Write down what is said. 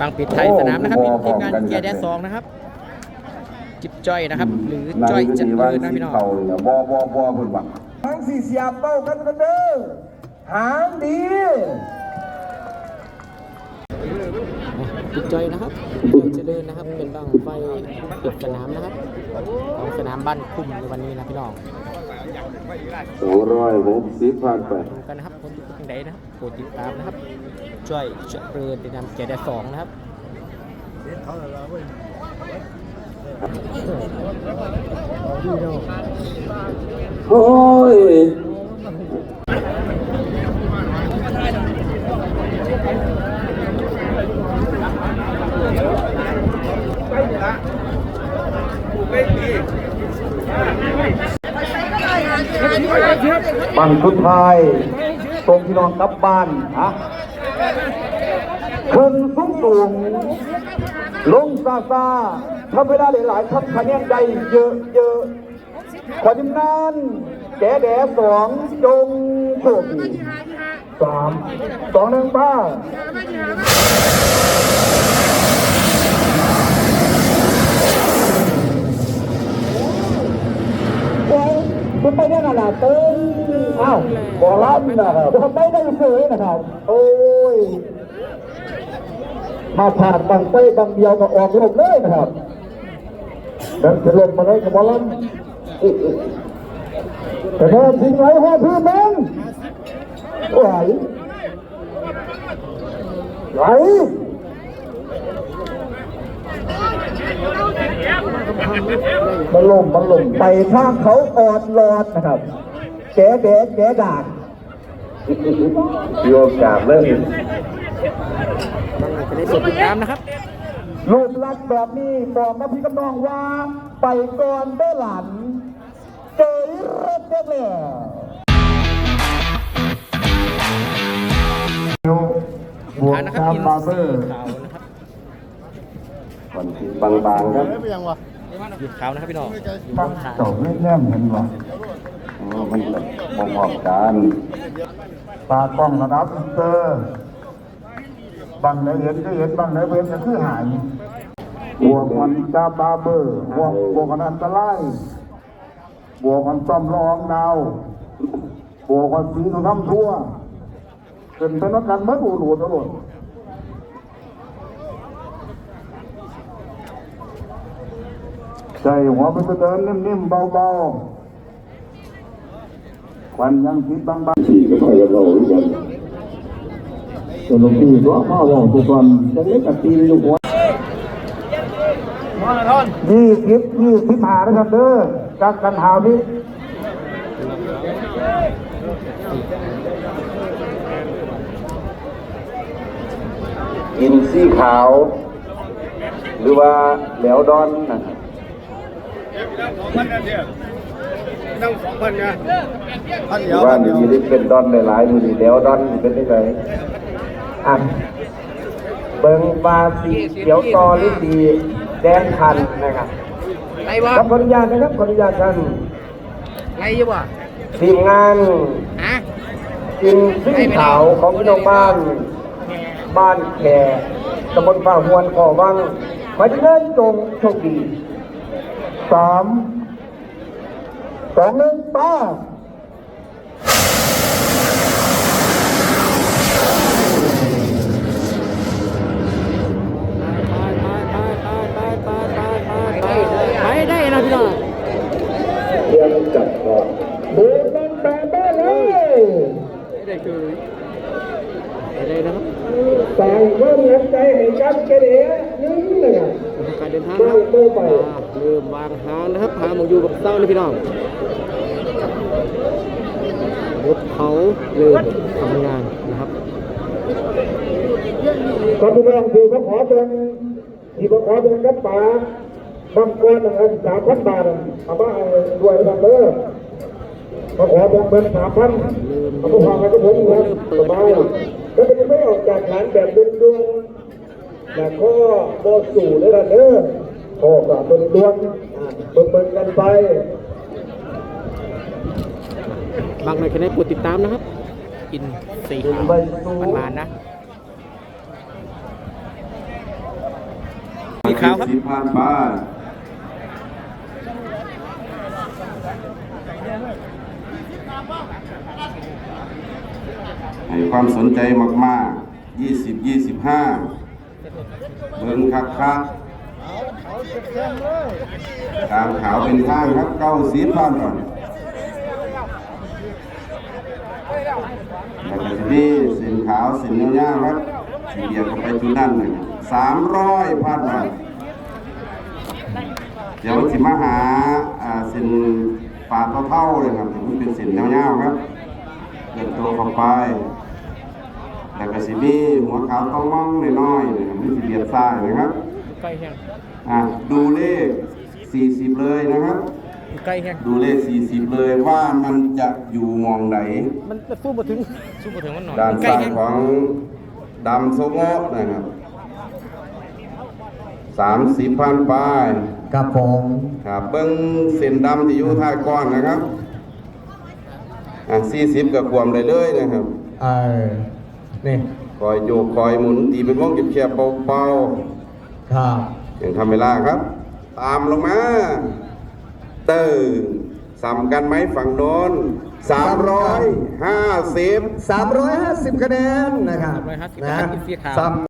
บางปิดไทยสนามนะครับมีทีมงานแกแดนสองนะครับ จิบจ้อยนะครับ หรือจ้อยจะเลินนะพี่น้อง เขาเนี่ยบ่บ่บ่เพิ่นว่า ทางสี่เสียบเป้ากันกันเด้อหางดีจิบจ้อยนะครับจ้อยเจริญนะครับ เป็นบังไฟปิดสนามนะครับของสนามบ้านคุ้มในวันนี้นะพี่น้องสองร้อยหกสิบพันไปดูกันนะครับคนที่เป็นใดนะครับโปรดติดตามนะครับจ้อยเจริญติดตามแกแดนสองนะครับ โอ้ยบังสุดท้ายตรงที่นอนกลับบ้านฮะขึ้นสูงสูงลงซาซา ทำเวลาหลายๆทำคะแนนได้เยอะเยอะขอจำนานแก่แด่สองจงโชคดีสามสองหนึ่งป้าโอ้ยคุณไปได้ขนาดเติ้งอ้าวบอรับนะครับทำไปได้เฉยนะครับ โอ้ย มาผ่านบางไฟบางเดียวก็ออกลมเลยนะครับ เดินจะลมมาเลยกับบอลลันแต่แม่ทิ้งไว้ห้าพื้นมึงไหวไหวมันลมมันลมไปทางเขาออดหลอดนะครับแกแดดแกดากโยกกาบเริ่มบางจะได้สดติดตามนะครับ รูปลักษณ์แบบนี้บอกกับพี่กำนองว่า ไปก่อนได้หลันเจอเร็ดเด็ดเลยบวกทานนะครับตามอินบาร์เบซีอร์ขาวนะครับก่อนที่บางๆครับหยุดขาวนะครับพี่น้องอยู่บตั้งนขาเจ้าเล่นแนมเห็นวะอ๋อมันแบบมองออกกันตากล้องระดับอินเตอร์บางไหนเห็นก็เห็นบางไหนเห็นก็คือหาย บวกมันกาบาเบอร์บวกบวกกันอันตรายบวกกันซ่อมรองดาวบวกกันสีสุน้ำทั่วเป็นเป็นนักการเมื่ออูหลุดตลอดใจหัวไปเดินนิ่มๆเบาๆควันยังคิดบางๆสี่ก็ค่อยจะเราด้วยกันสนุกดีตัวพ่อบอกทุกคนจะเล็กกับตีอยู่หัว ยี่สิบยี่สิบหานะครับเด้อจากกันหาวิอินซี่ขาว หรือว่าแหลวดอนนะครับนั่งสองพันไงพันหเดีรืยวอว่านี่ได้เป็นดอนหลายๆอยู่นี่แหลวดอนเป็นได้ไงอะเบิงปลาสีเขียวตอหรือสี แดงคันนะครับไรวะครับขออนุญาตนะครับขออนุญาตท่านไรอยู่วะทีมงานฮะกินซึ่งขาวของพี่น้องบ้าน บ้านแขกตำบลป่าหวนขอวังขอเชิญจงโชคดีสามสองหนึ่งป้า ไปได้นะพี่น้อง เรียนจัดก่อน ดูนันแปะได้เลยได้คือได้นะครับใส่เพิ่มน้ำใจให้กับเกเดนึงเลยอะการเดินทางครับเริ่มวางหางนะครับหางมองอยู่กับเต้าเลยพี่น้องรถเขาเริ่มทำงานนะครับก็พี่น้องที่เขาขอเป็นที่เขาขอเป็นกับป่าบางคนนะครับสามพันบาทเอามาด้วยนะครับเด้อ มาขอแบ่งเป็นสามพันเอาผู้ฟังกันทุกคนครับสบายก็จะไม่ออกจากฐานแบบดวงๆแต่ข้อบอสู่เลยละเด้อข้อกับดวงดวงๆเบิ่งๆกันไปบางในคะแนนกดติดตามนะครับ กินสี่ขาวมันมานะสีขาวครับ สิบพันบาท ให้ความสนใจมาก ๆ 20 25 เบิ่งคักคักตามขาวเป็นทางครับเก้าสีพันก่อนแล้วก็จะมีสินขาวสินยาวๆครับสีเดียวก็ไปจุดนั่นเลยสามร้อยพันบาทเดี๋ยวสิมาหา เท่าๆเลยครับที่มันเป็นสินยาวๆครับเกิดตัวเข้าไปแล้วก็สิมีหัวขาวต้องมองน้อยๆนะครับมันสิเบียดซ้ายนะครับใกล้แห้งอะดูเลข 40 เลยนะครับใกล้แห้งดูเลข 40 เลยว่ามันจะอยู่มองไหนมันสู้มาถึงสู้มาถึงมันหน่อยด้านใกล้ซ้ายแห้งของดำโซโงะนะครับ 30พันไปกับผมครับเบิ้งเส้นดำที่อยู่ท้ายก้อนนะครับอะ40กับความเลยเลยนะครับเออนี่คอยโยกคอยหมุนตีเป็นวงแคบๆเบาครับๆอย่างทำเวลาครับ ตามลงมา เติมซ้ำกันไหมฝั่งโน้นสามร้อยห้าสิบ 350 คะแนนนะครับ350นะกินเสียขาวซ้ำ